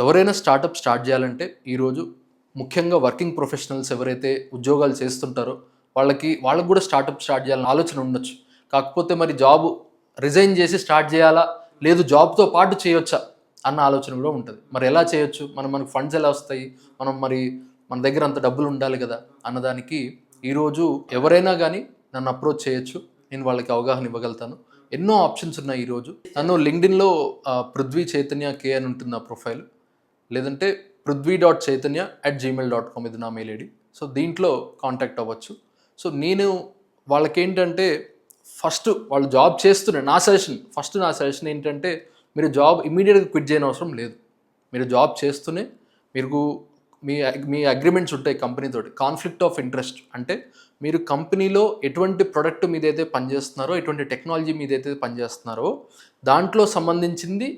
ఎవరైనా startup start చేయాలంటే ఈరోజు ముఖ్యంగా వర్కింగ్ ప్రొఫెషనల్స్ ఎవరైతే ఉద్యోగాలు చేస్తుంటారో వాళ్ళకి వాళ్ళకి కూడా స్టార్టప్ స్టార్ట్ చేయాలని ఆలోచన ఉండొచ్చు. కాకపోతే మరి జాబ్ రిజైన్ చేసి స్టార్ట్ చేయాలా? లేదు జాబ్తో పాటు చేయొచ్చా? అన్న ఆలోచన కూడా ఉంటుంది. మరి ఎలా చేయొచ్చు? మనం మనకు ఫండ్స్ ఎలా వస్తాయి? మనం మరి మన దగ్గర అంత డబ్బులు ఉండాలి కదా? అన్నదానికి ఈరోజు ఎవరైనా కానీ నన్ను అప్రోచ్ చేయొచ్చు. నేను వాళ్ళకి అవగాహన ఇవ్వగలుగుతాను. ఎన్నో ఆప్షన్స్ ఉన్నాయి ఈరోజు. నన్ను లింక్డ్ఇన్లో పృథ్వీ చైతన్య కే అని ఉంటుంది నా ప్రొఫైల్. లేదంటే Prithvi dot Chaitanya at Gmail dot com ఇది నా మెయిల్ ఐడి. సో దీంట్లో కాంటాక్ట్ అవ్వచ్చు. సో నేను వాళ్ళకేంటంటే ఫస్ట్ వాళ్ళు జాబ్ చేస్తున్నారు నా సజెషన్ ఫస్ట్ నా సజెషన్ ఏంటంటే మీరు జాబ్ ఇమీడియట్గా క్విట్ చేయని అవసరం లేదు. మీరు జాబ్ చేస్తూనే మీరు మీ మీ అగ్రిమెంట్స్ ఉంటాయి కంపెనీతో కాన్ఫ్లిక్ట్ ఆఫ్ ఇంట్రెస్ట్ అంటే మీరు కంపెనీలో ఎటువంటి ప్రొడక్ట్ మీద అయితే పనిచేస్తున్నారో ఎటువంటి టెక్నాలజీ మీద అయితే పనిచేస్తున్నారో దాంట్లో సంబంధించింది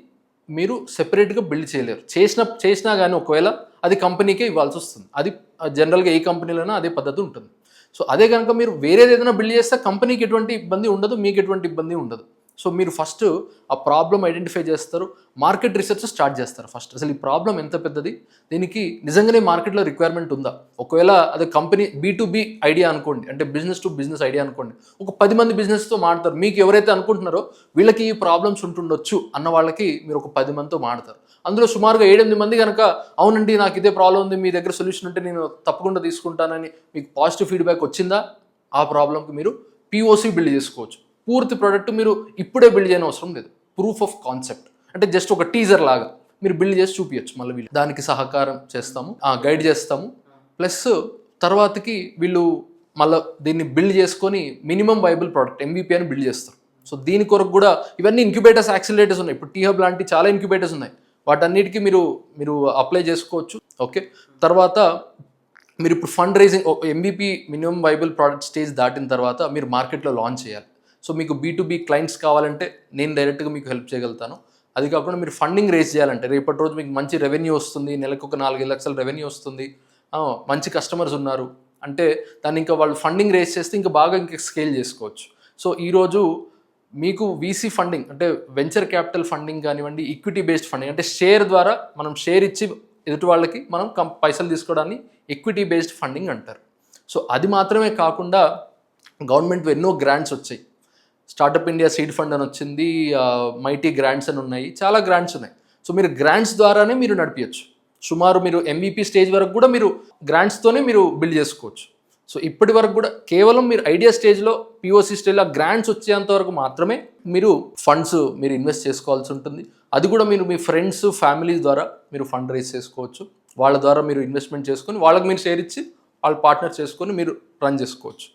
మీరు సెపరేట్గా బిల్డ్ చేయలేరు. చేసిన చేసినా కానీ ఒకవేళ అది కంపెనీకే ఇవ్వాల్సి వస్తుంది. అది జనరల్గా ఏ కంపెనీలోనైనా అదే పద్ధతి ఉంటుంది. సో అదే కనుక మీరు వేరేది ఏదైనా బిల్డ్ చేస్తే కంపెనీకి ఎటువంటి ఇబ్బంది ఉండదు మీకు ఎటువంటి ఇబ్బంది ఉండదు. సో మీరు ఫస్ట్ ఆ ప్రాబ్లం ఐడెంటిఫై చేస్తారు మార్కెట్ రీసెర్చ్ స్టార్ట్ చేస్తారు ఫస్ట్ అసలు ఈ ప్రాబ్లం ఎంత పెద్దది? దీనికి నిజంగానే మార్కెట్లో రిక్వైర్మెంట్ ఉందా? ఒకవేళ అది company B to B idea అనుకోండి అంటే బిజినెస్ టు బిజినెస్ ఐడియా అనుకోండి ఒక పది మంది బిజినెస్తో మాడతారు. మీకు ఎవరైతే అనుకుంటున్నారో వీళ్ళకి ఈ ప్రాబ్లమ్స్ ఉంటుండొచ్చు అన్న వాళ్ళకి మీరు ఒక పది మందితో మాడతారు. అందులో సుమారుగా ఏడెనిమిది మంది కనుక అవునండి నాకు ఇదే ప్రాబ్లం ఉంది మీ దగ్గర సొల్యూషన్ ఉంటే నేను తప్పకుండా తీసుకుంటానని మీకు పాజిటివ్ ఫీడ్బ్యాక్ వచ్చిందా? ఆ ప్రాబ్లంకి మీరు పిఓసి బిల్డ్ చేసుకోవచ్చు. పూర్తి ప్రోడక్ట్ మీరు ఇప్పుడే బిల్డ్ చేయని అవసరం లేదు. ప్రూఫ్ ఆఫ్ కాన్సెప్ట్ అంటే జస్ట్ ఒక టీజర్ లాగా. మీరు బిల్డ్ చేసి చూపించచ్చు మళ్ళీ వీళ్ళు. దానికి సహకారం చేస్తాము. గైడ్ చేస్తాము. ప్లస్ తర్వాతకి వీళ్ళు మళ్ళీ దీన్ని బిల్డ్ చేసుకొని మినిమం వైబుల్ ప్రోడక్ట్ ఎంబీపీ అని బిల్డ్ చేస్తారు. సో దీని కొరకు కూడా ఇవన్నీ ఇంక్యుబేటర్స్ యాక్సిలేటర్స్ ఉన్నాయి. ఇప్పుడు టీహబ్ లాంటి చాలా ఇంక్యుబేటర్స్ ఉన్నాయి. వాటన్నిటికీ మీరు మీరు అప్లై చేసుకోవచ్చు. ఓకే తర్వాత మీరు ఇప్పుడు fund raising MVP minimum viable product stage దాటిన తర్వాత మీరు మార్కెట్లో లాంచ్ చేయాలి. సో మీకు బీ బీ క్లయింట్స్ కావాలంటే నేను డైరెక్ట్గా మీకు హెల్ప్ చేయగలుగుతాను. అది కాకుండా మీరు ఫండింగ్ రేస్ చేయాలంటే రేపటి రోజు మీకు మంచి రెవెన్యూ వస్తుంది నెలకు ఒక నాలుగైదు లక్షల రెవెన్యూ వస్తుంది మంచి కస్టమర్స్ ఉన్నారు. అంటే దాన్ని ఇంకా వాళ్ళు ఫండింగ్ రేస్ చేస్తే ఇంకా బాగా ఇంకా స్కేల్ చేసుకోవచ్చు. సో ఈరోజు మీకు వీసీ ఫండింగ్ అంటే వెంచర్ క్యాపిటల్ ఫండింగ్ కానివ్వండి ఈక్విటీ బేస్డ్ ఫండింగ్ అంటే షేర్ ద్వారా మనం షేర్ ఇచ్చి ఎదుటి వాళ్ళకి మనం కం పైసలు తీసుకోవడాన్ని ఈక్విటీ బేస్డ్ ఫండింగ్ అంటారు. సో అది మాత్రమే కాకుండా గవర్నమెంట్ ఎన్నో గ్రాంట్స్ వచ్చాయి. స్టార్టప్ ఇండియా సీడ్ ఫండ్ అని వచ్చింది మైటీ గ్రాంట్స్ అని ఉన్నాయి చాలా గ్రాంట్స్ ఉన్నాయి. సో మీరు గ్రాంట్స్ ద్వారానే మీరు నడిపించచ్చు సుమారు మీరు ఎంబీపీ స్టేజ్ వరకు కూడా మీరు గ్రాంట్స్తోనే మీరు బిల్డ్ చేసుకోవచ్చు. సో ఇప్పటి వరకు కూడా కేవలం మీరు ఐడియా స్టేజ్లో పిఓసి స్టేజ్లో గ్రాంట్స్ వచ్చేంత వరకు మాత్రమే మీరు ఫండ్స్ మీరు ఇన్వెస్ట్ చేసుకోవాల్సి ఉంటుంది. అది కూడా మీరు మీ ఫ్రెండ్స్ ఫ్యామిలీస్ ద్వారా మీరు ఫండ్ రైజ్ చేసుకోవచ్చు. వాళ్ళ ద్వారా మీరు ఇన్వెస్ట్మెంట్ చేసుకొని వాళ్ళకి మీరు షేర్ ఇచ్చి వాళ్ళు పార్ట్నర్ చేసుకొని మీరు రన్ చేసుకోవచ్చు.